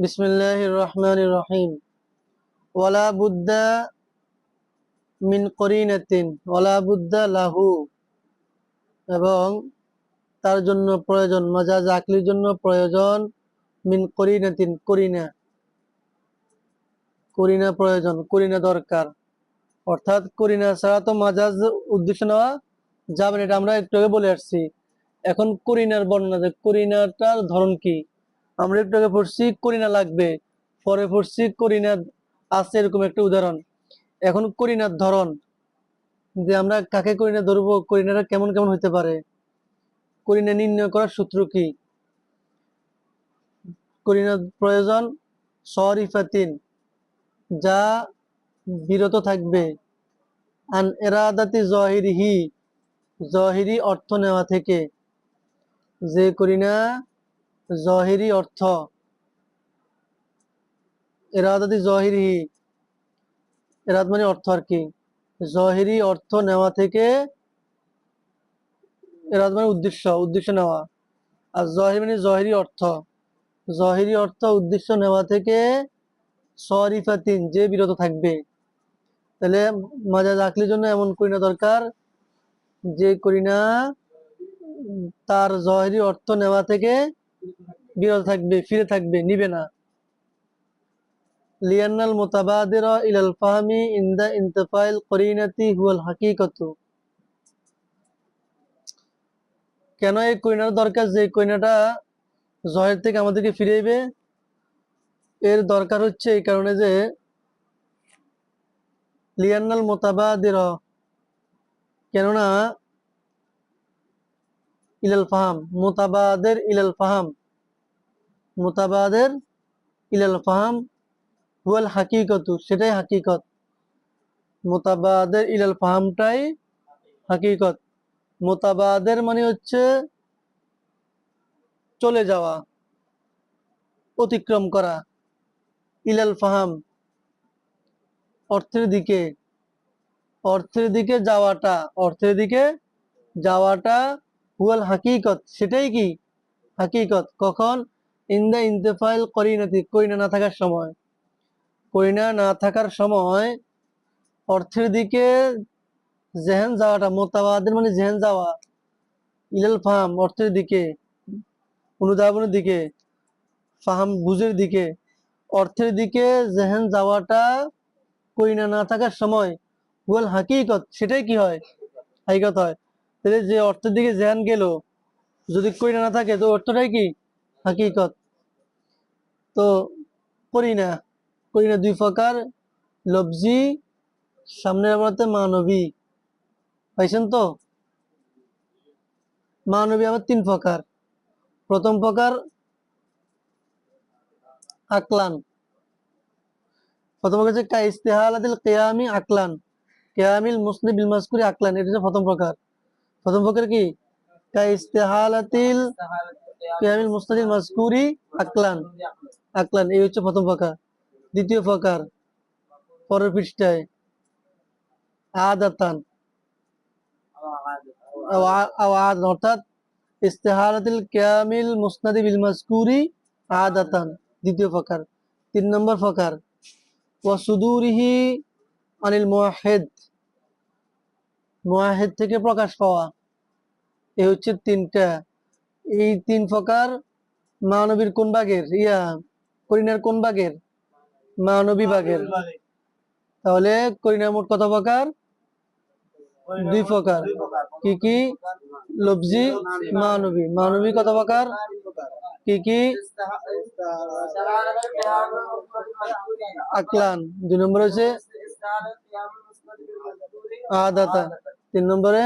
বিসমিল্লাহ রহমান রহিম ওয়ালা বুদ্দা মিন করিনাতিন, ওয়ালা লাহু। এবং তার জন্য প্রয়োজন মজাজ আকলির জন্য প্রয়োজন, মিন করিনাতিন, করিনা। করিনা প্রয়োজন, করিনা দরকার। অর্থাৎ করিনা ছাড়া তো মাজাজ উদ্দেশ্য নেওয়া যাবে না, এটা আমরা একটু আগে বলে আসছি। এখন করিনার বর্ণনা যে করিনাটার ধরন কি? আমরা একটু আগে পড়ছি, করিনা লাগবে। পরে পড়ছি করিনা, আছে এরকম একটা উদাহরণ। এখন করিনার ধরন, যে আমরা কাকে করিনা ধরবো করিনাটা কেমন কেমন হতে পারে? করিনা নির্ণয় করার সূত্র কি? করিনার প্রয়োজন, সরিফাতিন, যা বিরত থাকবে। আন এরাদাতি জহিরিহি, জহিরি অর্থ নেওয়া থেকে। যে করিনা জহিরি অর্থ। এরাদাতি জহিরিহি এরাদ মানে অর্থ আর কি। জহিরি অর্থ নেওয়া থেকে এরাদ মানে উদ্দেশ্য উদ্দেশ্য নেওয়া। আর জহির মানে জহিরি অর্থ। জহিরি অর্থ উদ্দেশ্য নেওয়া থেকে সরিফাতিন যে বিরত থাকবে। তাহলে মাজাজ আকলির জন্য এমন করি না দরকার, যে করি না তার জহিরি অর্থ নেওয়া থেকে বিরত থাকবে, ফিরে থাকবে, নিবে না। লিয়ান্নাল মুতাবাদির ইলাল ফাহমি ইনদা ইন্তিফাইল করিনাতি হুয়াল হাকিকতু। কেন এই কইনার দরকার? যে কইনাটা জহের থেকে আমাদেরকে ফিরেইবে, এর দরকার হচ্ছে এই কারণে যে লিয়ান্নাল মোতাবাদের, কেননা ইলাল ফাহাম, মোতাবাদের ইলাল ফাহাম। মোতাবাদের ইলাল ফাহাম হুয়াল হাকিকতু, সেটাই হাকিকত। মোতাবাদের ইলাল ফাহামটাই হাকিকত। মোতাবাদের মানে হচ্ছে চলে যাওয়া, অতিক্রম করা। ইলাল ফাহাম অর্থের দিকে অর্থের দিকে যাওয়াটা, অর্থের দিকে যাওয়াটা হুয়াল হাকিকত, সেটাই কি? হাকিকত, কখন? ইন্দা ইন্তেফাইল করিনাতি, করিনা না থাকার সময়। করিনা না থাকার সময় অর্থের দিকে জেহেন যাওয়াটা, মোতাবাদের মানে জেহেন যাওয়া, ইলাল ফাহাম, অর্থের দিকে, অনুধাবনের দিকে, ফাহাম বুঝের দিকে, অর্থের দিকে জেহেন যাওয়াটা কইনা না থাকার সময়, হুয়াল হাকিকত, সেটাই কি হয়? হাকিকত হয়। তাহলে যে অর্থের দিকে জেহান গেল, যদি কইনা না থাকে, তো অর্থটাই কি? হাকিকত। তো করি না করি না দুই প্রকার, লবজি, সামনের আমাদের মানবী। পাইছেন তো? মানবী আবার তিন প্রকার। প্রথম প্রকার, আকলান। প্রথম প্রকার কিয়ামি আকলান। কেয়ামিল মুসলিম বিল মাসকুরি আকলান, এটা হচ্ছে প্রথম প্রকার। প্রথম প্রকার কি? কা ইস্তেহালাতিল কিয়ামিল মুসলিম মাসকুরি আকলান। আকলান, এই হচ্ছে প্রথম প্রকার দ্বিতীয় প্রকার পরের পৃষ্ঠায় আদাতান। আও আ- আও আদ অর্থাৎ ইস্তেহারাতিল কিয়ামিল মুসনাদি বিল মাসকুরি আদাতান, দ্বিতীয় প্রকার তিন নম্বর প্রকার ওয়া সুদুরিহি আনিল মুয়াহিদ। মুয়াহিদ থেকে প্রকাশ পাওয়া। এই হচ্ছে তিনটা। এই তিন প্রকার মানবীর কোন ভাগের ইয়া, করিনার কোন ভাগের মানবী ভাগের তাহলে করিনার মোট কত প্রকার? দুই প্রকার। কি কি? লবজি মানবী মানবী কত প্রকার? কি কি? আকলান। দুই নম্বর হচ্ছে আদাতা। তিন নম্বরে?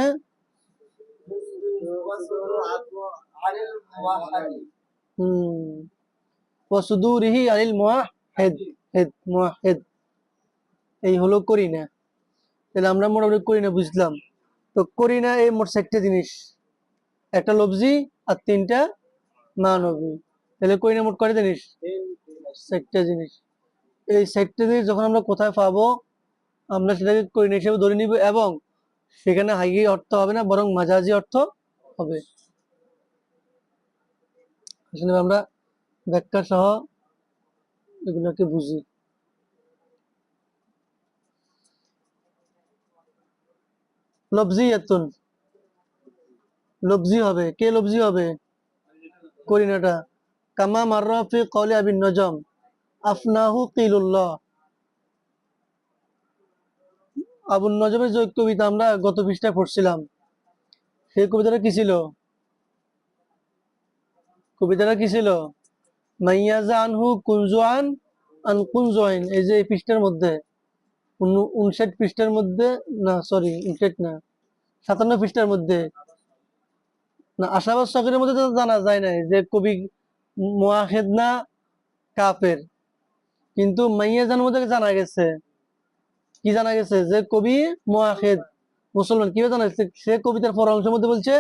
এই হলো করিনা। তাহলে আমরা মোটামুটি করিনা বুঝলাম। তো করিনা এই মোট চারটে জিনিস। একটা লবজি আর তিনটা মানবী। তাহলে করিনা মোট কয়টা জিনিস? চারটে জিনিস। এই চারটে জিনিস যখন আমরা কোথায় পাবো, আমরা সেটাকে করিনা হিসেবে ধরে নিব এবং সেখানে হাইগি অর্থ হবে না, বরং মাঝাজি অর্থ হবে। আসলে আমরা ব্যাখ্যা সহ এগুলোকে বুঝি। লবজিয়াতুন। লবজি হবে। কে লবজি হবে? করিনাটা। কামা মাররা কলে আবিন নজম। আফনাহু কিলুল্লাহ। আবুন নজমের যে কবিতা আমরা গত পৃষ্ঠায় পড়ছিলাম, সেই কবিতাটা কি ছিল? কবিতাটা কি ছিল? মাইয়াজা আনহু কুনজুয়ান আন কুনজুয়াইন। এই যে এই পৃষ্ঠার মধ্যে উনষাট পৃষ্ঠার মধ্যে, না সরি উনষাট না, সাতান্ন পৃষ্ঠার মধ্যে, না, আশাবাদ শখের মধ্যে তো জানা যায় নাই যে কবি মুয়াহেদ না কাফের কিন্তু মাইয়াজানের মধ্যে জানা গেছে কি জানা গেছে? যে কবি মুয়াহেদ মুসলমান, কীভাবে জানা গেছে? সে কবিতার পর অংশের মধ্যে বলছে,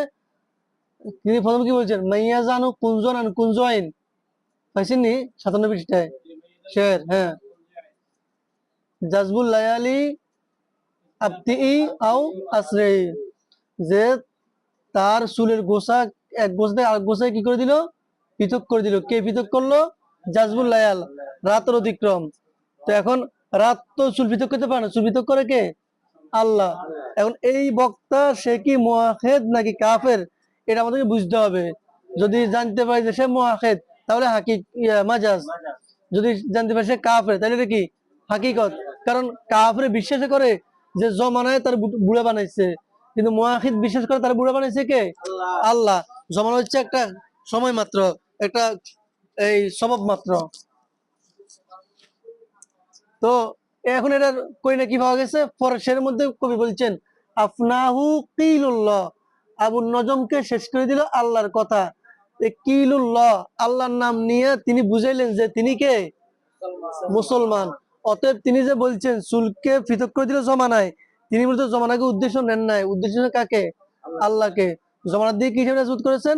তিনি প্রথম কি বলছেন? মাইয়া জানু কুঞ্জন আন কুঞ্জয়ন পাইছেন নি সাতান্ন পৃষ্ঠায়। শের হ্যাঁ। জাজবুল লায়ালি আবতি আও যে তার চুলের গোসা, এক গোসা গোসায় কি করে দিল? পৃথক করে দিল। কে পৃথক করল? জাজবুল লায়াল, রাতের অতিক্রম। তো এখন রাত তো চুল পৃথক করতে পারে না। চুল করে কে? আল্লাহ। এখন এই বক্তা, সে কি মুয়াহেদ নাকি কাফের? এটা আমাদেরকে বুঝতে হবে। যদি জানতে পারি যে সে মুয়াহেদ তাহলে হাকি মাজাজ। যদি জানতে পারি সে কাফের, তাহলে এটা কি? হাকিকত। কারণ কাফের বিশ্বাস করে যে জমানায় তার বুড়া বানাইছে। কিন্তু মুয়াহিদ বিশ্বাস করে তার বুড়া বানাইছে কে? আল্লাহ। জমানা হচ্ছে একটা সময় মাত্র, একটা এই স্বভাব মাত্র। তো এখন এটার কই না কি পাওয়া গেছে? পরের মধ্যে কবি বলছেন আফনাহু কিলুল্লাহ। আবু নজমকে শেষ করে দিল আল্লাহর কথা। এ কিলুল্লাহ আল্লাহর নাম নিয়ে তিনি বুঝাইলেন যে তিনি কে? মুসলমান। অতএব তিনি যে বলছেন চুলকে পৃথক করে দিল জমানায়। তিনি মূলত জমানাকে উদ্দেশ্য নেন নাই। উদ্দেশ্য কাকে? আল্লাহকে। জমানার দিয়ে কি হিসেবে করেছেন?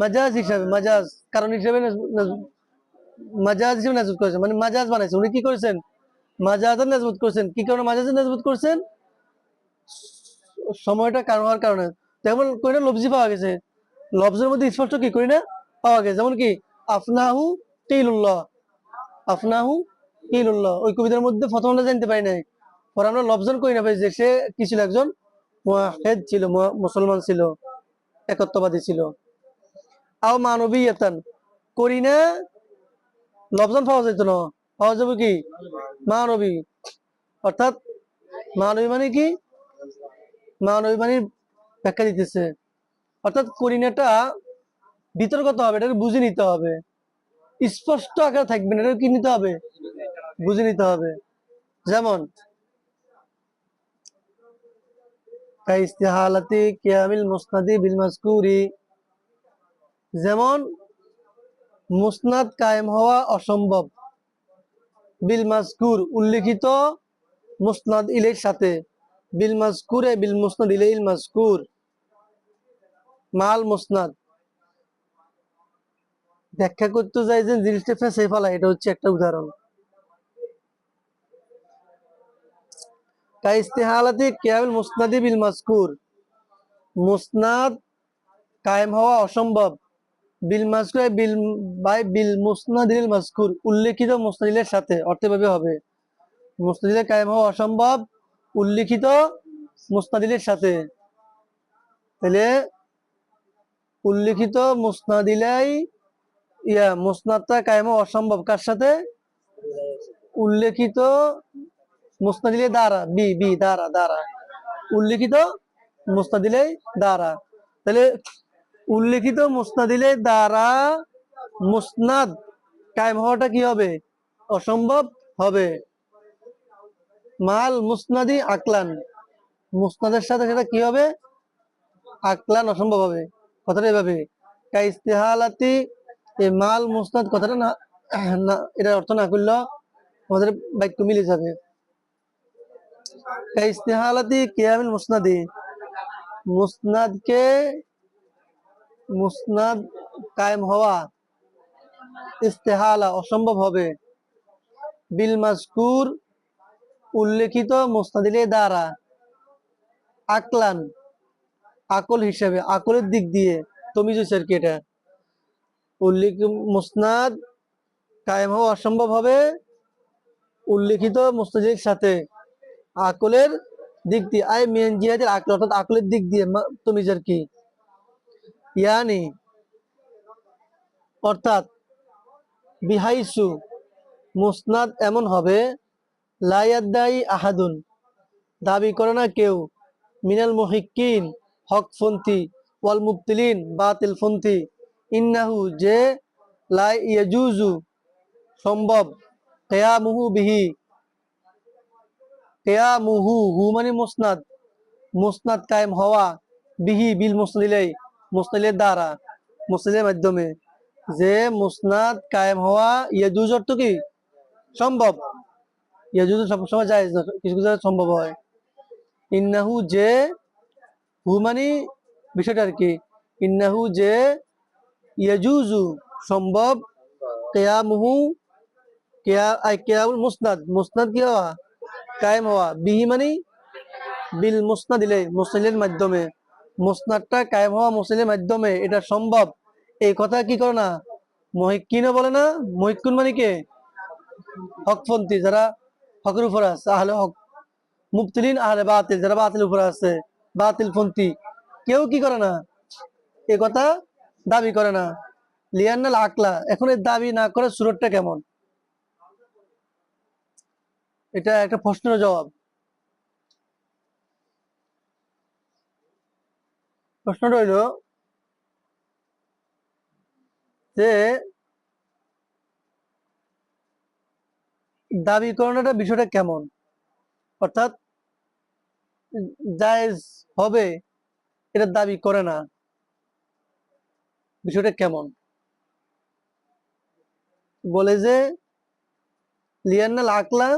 মাজাজ হিসাবে মাজাজ। কারণ হিসেবে মাজাজ হিসেবে নাজুত করেছেন। মানে মাজাজ বানাইছেন উনি কি করেছেন? মাজাজার নাজমত করেছেন। কি কারণে মাজাজের নাজমত করেছেন? সময়টা কারণ হওয়ার কারণে। যেমন কইনা লবজি পাওয়া গেছে। লবজের মধ্যে স্পষ্ট কি করি না? পাওয়া গেছে। যেমন কি, আফনাহু আফনাহু ওই কবিতার মধ্যে প্রথম আমরা জানতে পারি নাই। পরে আমরা লবজন করি না পাই যে সে কি ছিল একজন? মুয়াহিদ ছিল মুসলমান ছিল, একত্ববাদী ছিল। আও মানবীয়তান। করি না লবজন পাওয়া যেত না। পাওয়া যাবে কি? মানবী। অর্থাৎ মানবী মানে কি? মানবী মানে ব্যাখ্যা দিতেছে। অর্থাৎ করিনাটা বিতর্কত হবে, এটাকে বুঝে নিতে হবে। স্পষ্ট আকারে থাকবে না, এটাকে কি নিতে হবে? বুঝে নিতে হবে। যেমন যেমন মুসনাদ কায়েম হওয়া অসম্ভব। বিল মাসকুর উল্লেখিত মুসনাদ ইলের সাথে। বিল মাসকুরে বিল মুসনাদ ইলে ইল মাসকুর মাল মুসনাদ। ব্যাখ্যা করতে যাই যে জিনিসটা ফেসে ফেলা, এটা হচ্ছে একটা উদাহরণ। কাইস্তেহালাতি কেয়াবিল মুসনাদি বিল মাসকুর মুসনাদ কায়েম হওয়া অসম্ভব। বিল মাসকুর বিল বাই বিল মুসনাদিল মাসকুর উল্লেখিত মুসনাদিলের সাথে, অর্থভাবে হবে। মুস্তাদিলের কায়েম হওয়া অসম্ভব, উল্লিখিত মুস্তাদিলের সাথে। তাহলে উল্লিখিত মুসনাদিলাই ইয়া, মুসনাদটা কায়েম হওয়া অসম্ভব। কার সাথে? উল্লেখিত মুস্তাদিলে দ্বারা বি বি দ্বারা দ্বারা উল্লিখিত মুস্তাদিলে দ্বারা তাহলে উল্লিখিত মুস্তাদিলে দ্বারা মুসনাদ কায়েম হওয়াটা কি হবে? অসম্ভব হবে। মাল মুসনাদি আকলান। মুসনাদের সাথে সেটা কি হবে? আকলান অসম্ভব হবে। কথাটা এভাবে। ইস্তেহালাতি এই মাল মুসনাদ কথাটা না এটা অর্থ না করলে আমাদের বাক্য মিলে যাবে। ইস্তেহালাতি কিয়ামিল মুসনাদি। মুসনাদকে মুসনাদ কায়েম হওয়া ইস্তেহালা অসম্ভব হবে। বিল মাসকুর উল্লেখিত মুস্তাদিলে দ্বারা আকলান, আকল হিসেবে, আকলের দিক দিয়ে তুমি যে আর কি এটা উল্লেখ, মুসনাদ কায়েম হওয়া অসম্ভব হবে। উল্লিখিত মুস্তাজির সাথে আকলের দিক দিয়ে, আই মেন জিহাদের আকল অর্থাৎ আকলের দিক দিয়ে তুমিজের কি? ইয়ানি, অর্থাৎ বিহাইসু, মুসনাদ এমন হবে লায়াদ্দাই আহাদুন, দাবি করে না কেউ, মিনাল মুহিক্কিন হকফন্থি ওয়াল মুবতিলিন বাতিলফন্থি ইন্নাহু যে লা ইয়াজুজু সম্ভব, কেয়ামুহু বিহি, কেয়ামুহু হু মানে মুসনাদ মুসনাদ কায়েম হওয়া, বিহি বিল মুসলিলাই। মুসলিলের দ্বারা মুসলিলের মাধ্যমে। যে মুসনাদ কায়েম হওয়া ইয়াজুজ অর্থ কি? সম্ভব। ইয়াজুজ সবসময় যায় কিছু কিছু সম্ভব হয়। ইন্নাহু যে হু মানে বিষয়টা আর কি। ইন্নাহু যে, ইয়াজুজু সম্ভব, কেয়ামুহু, কেয়া, আই, কেয়ামুল মুসনাদ। মুসনাদ কি হওয়া? কায়েম হওয়া। বিহি মানে বিল মুসনাদ দিলে মুসলিমের মাধ্যমে। মুসনাদটা কায়েম হওয়া মুসলিমের মাধ্যমে, এটা সম্ভব। এই কথা কি করে না? মহিকিনও বলে না? মহিকুন মানে কে? হকপন্থী, যারা হকের উপর আছে, আহলে হক। মুবতিলিন আহলে বাতিল, যারা বাতিল উপরে আছে বাতিল পন্থী কেউ কি করে না? এ কথা দাবি করে না। লিয়ান্নাল আকলা, এখন এই দাবি না করে সুরতটা কেমন? এটা একটা প্রশ্নের জবাব। প্রশ্নটা হইল যে দাবি করানোটা বিষয়টা কেমন? অর্থাৎ জায়েজ হবে এটা দাবি করে না। বিষয়টা কেমন? বলে যে লিয়ান্নাল আকলা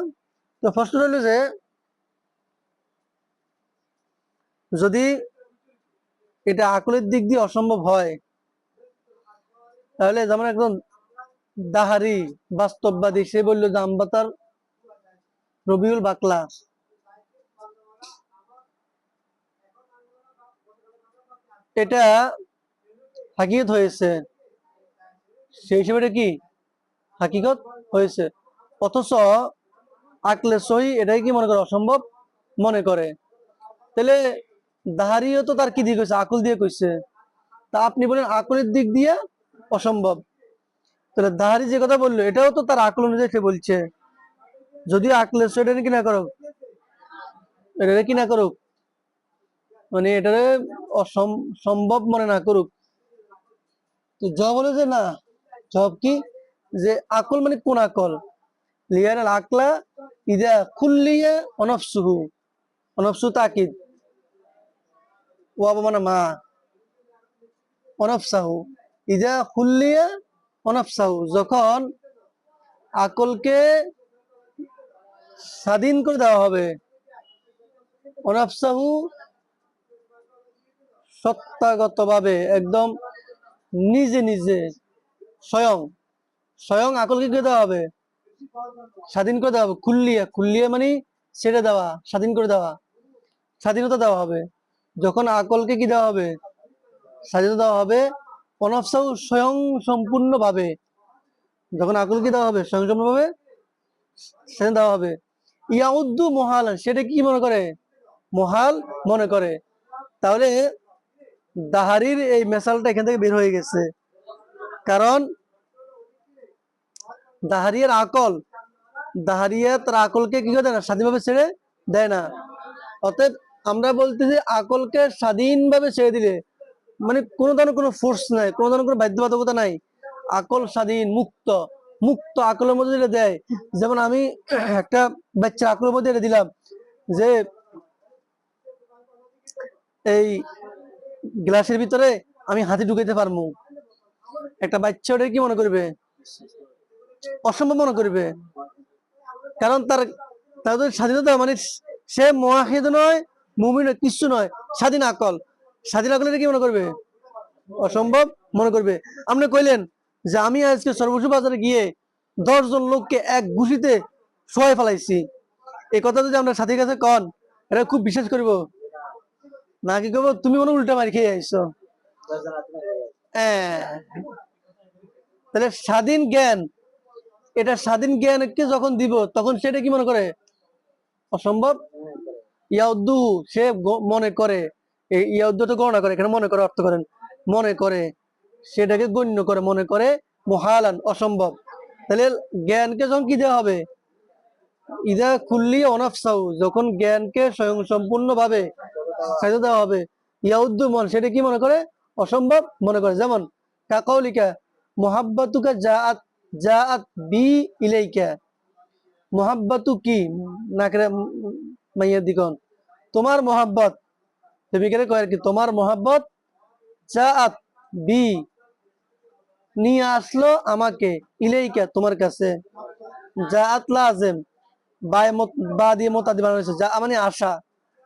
তো প্রশ্ন হলো যে যদি এটা আকলের দিক দিয়ে অসম্ভব হয়। তাহলে যেমন একজন দাহারি বাস্তববাদী, সে বলল যে আমবাতার রবিউল বাকলা। এটা হাকিকত হয়েছে। সেই হিসেবে এটা কি? হাকিকত হয়েছে। অথচ আকলে সহি এটাই কি মনে করে? অসম্ভব মনে করে। তাহলে দাহারিও তো তার কি দিয়ে কইছে? আকল দিয়ে কইছে। তা আপনি বলেন আকলের দিক দিয়ে অসম্ভব। তাহলে দাহারি যে কথা বলল, এটাও তো তার আকল অনুযায়ী সে বলছে। যদিও আকলে সহি এটা কি না করুক। এটা কি না করুক। মানে এটারে সম্ভব মনে না করুক। তো জব হলো যে না। জব কি? যে আকল মানে কোন আকল? লিয়ার আকলা ইদা খুল্লিয়া অনফসুহু। অনফসু তাকিদ। ওয়াবা মানে মা। অনফসাহু। ইদা খুল্লিয়া অনফসাহু। যখন আকলকে স্বাধীন করে দেওয়া হবে, অনফসাহু সত্তাগতভাবে একদম নিজে নিজে স্বয়ং স্বয়ং আকলকে করে দেওয়া হবে? স্বাধীন করে দেওয়া হবে। খুল্লিয়া। খুল্লিয়া মানে ছেড়ে দেওয়া, স্বাধীন করে দেওয়া। স্বাধীনতা দেওয়া হবে। যখন আকলকে কি দেওয়া হবে? স্বাধীনতা দেওয়া হবে। অনফসাউ স্বয়ং সম্পূর্ণ ভাবে যখন আকলকে দেওয়া হবে, স্বয়ং সম্পূর্ণভাবে স্বাধীন দেওয়া হবে। ইয়াউদ্দু মহাল, সেটা কি মনে করে? মহাল মনে করে। তাহলে দাহারির এই মেশালটা এখান থেকে বের হয়ে গেছে। কারণ দাহারিয়ার আকল, দাহারিয়া তার আকলকে কি করে দেয় না? স্বাধীনভাবে ছেড়ে দেয় না। অতএব আমরা বলতেছি আকলকে স্বাধীনভাবে ছেড়ে দিলে মানে কোনো ধরনের কোনো ফোর্স নাই, কোনো ধরনের কোনো বাধ্যবাধকতা নাই। আকল স্বাধীন, মুক্ত মুক্ত আকলের মধ্যে যেটা দেয়, যেমন আমি একটা বাচ্চা আকলের মধ্যে এটা দিলাম যে, এই গ্লাসের ভিতরে আমি হাতি ঢুকাইতে পারব। একটা বাচ্চা ওটা কি মনে করবে? অসম্ভব মনে করবে। কারণ তার তাদের স্বাধীনতা মানে সে মহাহিদ নয় মুমিন কিচ্ছু নয়, স্বাধীন আকল। স্বাধীন আকল কি মনে করবে? অসম্ভব মনে করবে। আপনি কইলেন যে আমি আজকে সর্বস্ব বাজারে গিয়ে দশজন লোককে এক ঘুষিতে শোয়াই ফেলাইছি। এই কথা যদি আমরা সাথীর কাছে কন, এটা খুব বিশ্বাস করব। না কি কব তুমি মনে উল্টা মারি খেয়ে আইছো। হ্যাঁ। তাহলে স্বাধীন জ্ঞান, এটা স্বাধীন জ্ঞানকে যখন দিব, তখন সেটা কি মনে করে? অসম্ভব। ইয়াউদ্দু, সে মনে করে এই ইয়াউদ্দুটা গণনা করে, এখানে মনে করে অর্থ করেন। মনে করে, সেটাকে গণ্য করে, মনে করে মহালান, অসম্ভব। তাহলে জ্ঞানকে যখন কি দেওয়া হবে? ইদা কুল্লি অনাফসাউ, যখন জ্ঞানকে স্বয়ং সম্পূর্ণ ভাবে খাইতে দেওয়া হবে, ইয়াউদ্দু মন, সেটা কি মনে করে? অসম্ভব মনে করে। যেমন, কাকাউলিকা, মোহাব্বতুকা যা জাআত বি ইলাইকা। মোহাব্বতু কি? নাকরে মাইয়া দিকন তোমার মোহাব্বত তুমি কয় আর কি, তোমার মোহাব্বত জাআত বি, নিয়ে আসলো আমাকে, ইলাইকা তোমার কাছে। লাজেম, বা মত- বা দিয়ে মোতাদি বানানো যা মানে আশা,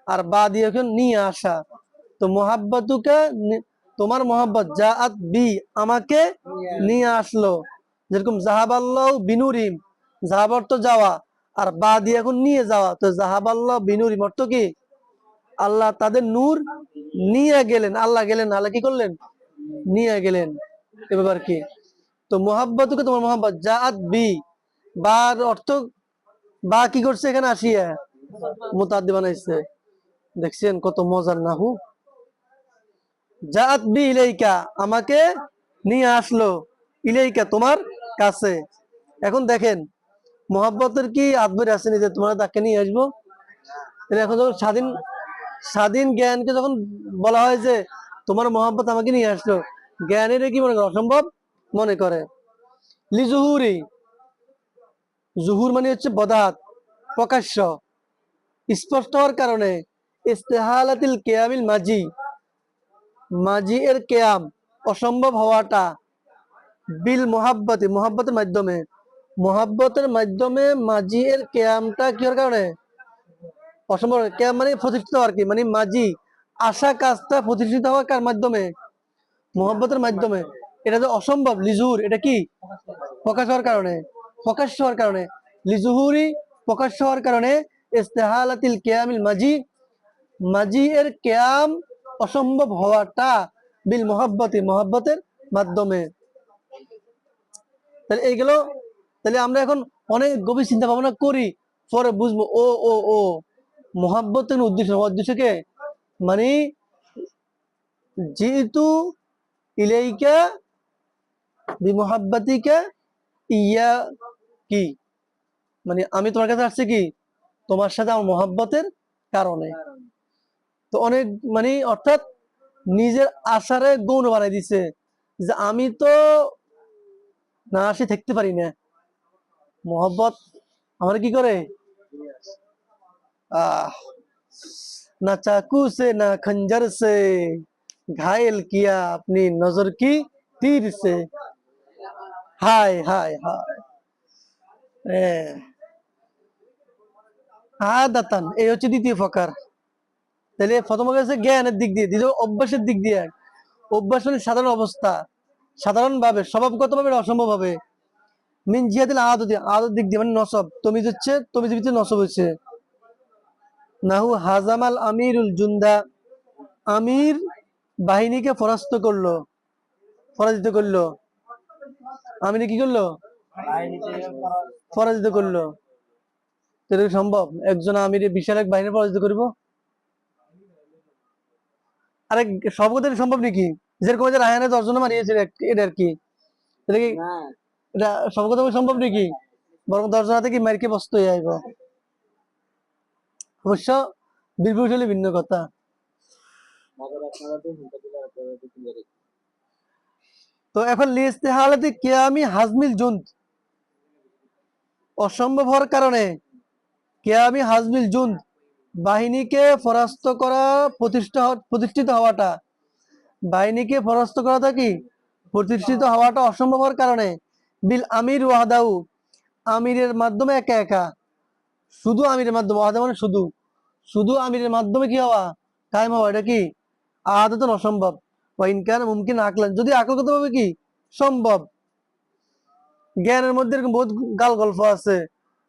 আর বা দিয়ে এখন নিয়ে আসা। তো মোহাব্বতুকে তোমার মোহাব্বত আত বি আমাকে নিয়ে আসলো। যেরকম, জাহাবাল্লাহ বিনুরিম, জাহাব অর্থ যাওয়া। আর বা দিয়ে এখন নিয়ে যাওয়া। তো জাহাবাল্লাহ বিনুরিম অর্থ কি? আল্লাহ তাদের নূর নিয়ে গেলেন। আল্লাহ গেলেন আল্লাহ কি করলেন? নিয়ে গেলেন। এ ব্যাপার কি? তো মোহাব্বতুকে তোমার মোহাব্বত? জাআত বি। বার অর্থ বা কি করছে এখানে আসিয়া? মুতাদ্দি বানাইছে। দেখছেন কত মজার না নাহু। জাআত বি ইলাইকা, আমাকে নিয়ে আসলো। ইলাইকা তোমার কাছে। এখন দেখেন মোহাব্বতের কি আদবের আসেনি যে তোমার তাকে নিয়ে আসব? এখন যখন স্বাধীন স্বাধীন জ্ঞানকে যখন বলা হয় যে তোমার মহাব্বত আমাকে নিয়ে আসলো, জ্ঞানের কি মনে করে? অসম্ভব মনে করে। লিজুহুরি জুহুর মানে হচ্ছে বদাত, প্রকাশ্য। স্পষ্ট হওয়ার কারণে ইস্তেহালাতিল কেয়ামিল মাজি। মাজি এর কেয়াম অসম্ভব হওয়াটা বিল মোহাব্বতি, মোহাব্বতের মাধ্যমে। মোহাব্বতের মাধ্যমে মাজি এর কেয়ামটা কি কারণে? অসম্ভব। কেয়াম মানে প্রতিষ্ঠিত হওয়ার কি? মানে মাজি আশা কাজটা প্রতিষ্ঠিত হওয়ার কার মাধ্যমে? মোহাব্বতের মাধ্যমে। এটা যে অসম্ভব লিজুর এটা কি? প্রকাশ হওয়ার কারণে। প্রকাশ হওয়ার কারণে। লিজুহুরি প্রকাশ হওয়ার কারণে ইস্তেহালাতিল কেয়ামিল মাজি মাজি এর কেয়াম অসম্ভব হওয়াটা বিল মোহাব্বতি, মোহাব্বতের মাধ্যমে। তাহলে এইগুলো তাহলে আমরা এখন অনেক গভীর চিন্তা ভাবনা করি, পরে বুঝব, ও ও ও মোহাব্বতের উদ্দেশ্য, উদ্দেশ্যকে মানে যেহেতু ইলাইকা বিমহাব্বাতিকা ইয়া কি? মানে আমি তোমার কাছে আসছি কি? তোমার সাথে আমার মহাব্বতের কারণে। তো অনেক মানে অর্থাৎ নিজের আশারে গৌণ বানাই দিছে যে আমি তো না আসে, থাকতে পারি না। মোহব্বত? আমার কি করে? না চাকু সে, না খঞ্জর সে। ঘায়ল কিয়া আপনি নজর কি তীর সে? হায় হায় হায়। দাতান এই হচ্ছে দ্বিতীয় ফকার তাহলে প্রথম গেছে জ্ঞানের দিক দিয়ে, দ্বিতীয় অভ্যাসের দিক দিয়ে। অভ্যাস মানে সাধারণ অবস্থা। সাধারণভাবে, স্বভাবগতভাবে অসম্ভব হবে। মিন জিহাদিল আদতি আদত দিক দিয়ে মানে নসব। তমিজ হচ্ছে, তমিজ ভিতরে নসব হচ্ছে। নাহু হাজামাল আমিরুল জুন্দা। আমির বাহিনীকে পরাস্ত করল, পরাজিত করল। আমির কি করল? পরাজিত করল। এটা সম্ভব? একজন আমির, বিশাল এক বাহিনী পরাজিত করব? আরে সব সম্ভব নাকি? যেরকম যে রায়হানে দশজনে মারিয়েছিল এক- এটা আর কি। এটা কি এটা সব কথা সম্ভব নাকি? বরং দশজন হাতে কি মারকে বস্ত হয়ে আইব? অবশ্য বিভূষলী ভিন্ন কথা। তো এখন লিস্তে হালাতে কেয়ামি হাজমিল জুন্ত অসম্ভব হওয়ার কারণে কেয়ামি হাজমিল জুন্ত বাহিনীকে পরাস্ত করা প্রতিষ্ঠা প্রতিষ্ঠিত হওয়াটা। বাহিনীকে পরাস্ত করাটা কি? প্রতিষ্ঠিত হওয়াটা অসম্ভব হওয়ার কারণে। বিল আমির ওয়াহাদাউ আমিরের মাধ্যমে একা একা। শুধু আমিরের মাধ্যমে, ওয়াহাদা মানে শুধু। শুধু আমিরের মাধ্যমে কি হওয়া? কায়েম হওয়া, এটা কি? আদতন অসম্ভব। বা ইনকান মুমকিন আকলান। যদি আকলগত ভাবে কি? সম্ভব। জ্ঞানের মধ্যে এরকম বহুত গাল গল্প আছে।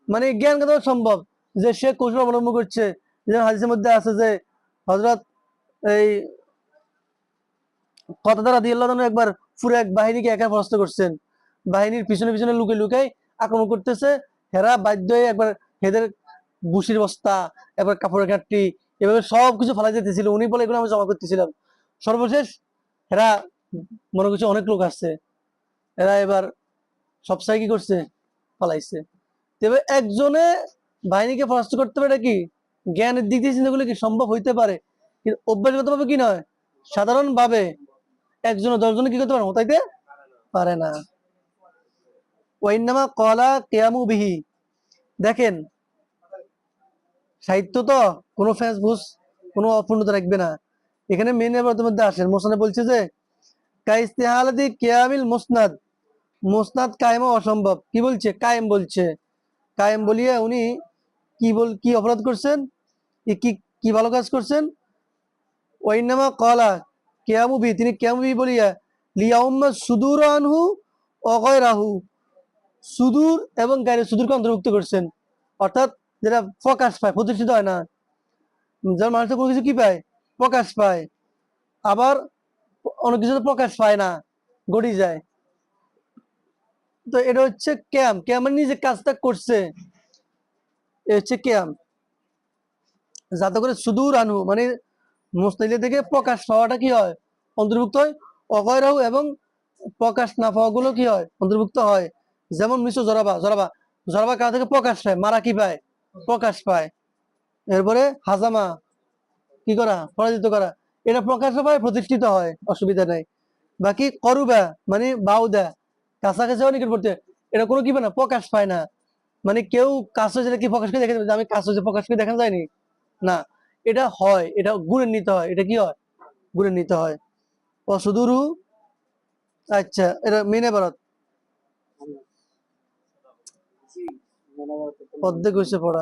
মানে জ্ঞানগত সম্ভব। যে সে কৌশল অবলম্বন করছে। যেমন হাদিসের মধ্যে আছে যে হজরত এই কথা দ্বারা দিয়ে একবার পুরো এক বাহিনীকে একা পরাস্ত করছেন। বাহিনীর পিছনে পিছনে লুকে লুকাই আক্রমণ করতেছে। হেরা বাধ্য হয়ে একবার হেদের বুসির বস্তা, একবার কাপড়ের কাটটি এভাবে সব কিছু ফেলা যেতেছিল উনি বলে এগুলো আমি জমা করতেছিলাম। সর্বশেষ এরা মনে করছে অনেক লোক আসছে। এরা এবার সবসাই কি করছে? পালাইছে। তবে একজনে বাহিনীকে পরাস্ত করতে পারে কি? জ্ঞানের দিক দিয়ে চিন্তা কি সম্ভব হইতে পারে? কিন্তু অভ্যাসগত ভাবে কি নয়? সাধারণভাবে একজনে দশজনে কি করতে পারে? হতাইতে পারে না। ওয়াইনামা কলা কেয়ামু বিহি। দেখেন, সাহিত্য তো কোনো ফ্যাস বুস কোনো অপূর্ণতা রাখবে না। এখানে মেন মধ্যে আসেন। মোসনাদ বলছে যে, কাইস্তেহালাদি কেয়ামিল মুসনাদ মুসনাদ কায়েম অসম্ভব। কি বলছে? কায়েম বলছে। কায়েম বলিয়ে উনি কি বল, কি অপরাধ করছেন? কি কি ভালো কাজ করছেন? ওয়াইনামা কলা কেয়ামুবি তিনি কেয়ামুবি বলিয়া, লিয়াউম্মা সুদূর আনহু অগয় রাহু সুদূর এবং গায়ে সুদূরকে অন্তর্ভুক্ত করছেন। অর্থাৎ যেটা প্রকাশ পায়, প্রতিষ্ঠিত হয় না। যার মানুষের কোনো কিছু কি পায়? প্রকাশ পায়। আবার অনেক কিছু প্রকাশ পায় না গড়ি যায়। তো এটা হচ্ছে ক্যাম ক্যামের নিজে কাজটা করছে, এ হচ্ছে ক্যাম যাতে করে সুদূর আনু মানে মুস্তাইলে থেকে প্রকাশ পাওয়াটা কি হয়? অন্তর্ভুক্ত হয়। অকয়রাহু এবং প্রকাশ না পাওয়াগুলো কি হয়? অন্তর্ভুক্ত হয়। যেমন মিশ্র জরাবা জরাবা জরাবা কার থেকে প্রকাশ পায় মারা কি পায়, প্রকাশ পায়। এরপরে হাজামা, কি করা? পরাজিত করা। এটা প্রকাশ পায়, প্রতিষ্ঠিত হয়, অসুবিধা নাই। বাকি করুবা মানে বাউদা, কাছাকাছি হওয়া নিকটবর্তী এটা কোনো কি পায় না প্রকাশ পায় না। মানে কেউ কাছে হয়েছে কি প্রকাশ করে দেখা যাবে আমি হয়েছে প্রকাশ করে দেখা যায়নি। না, এটা হয়, এটা গুণের নিতে হয়। এটা কি হয়? গুণের নিতে হয়। অসুদুরু আচ্ছা এটা মেনে ভারত। অর্ধেক হয়েছে পড়া।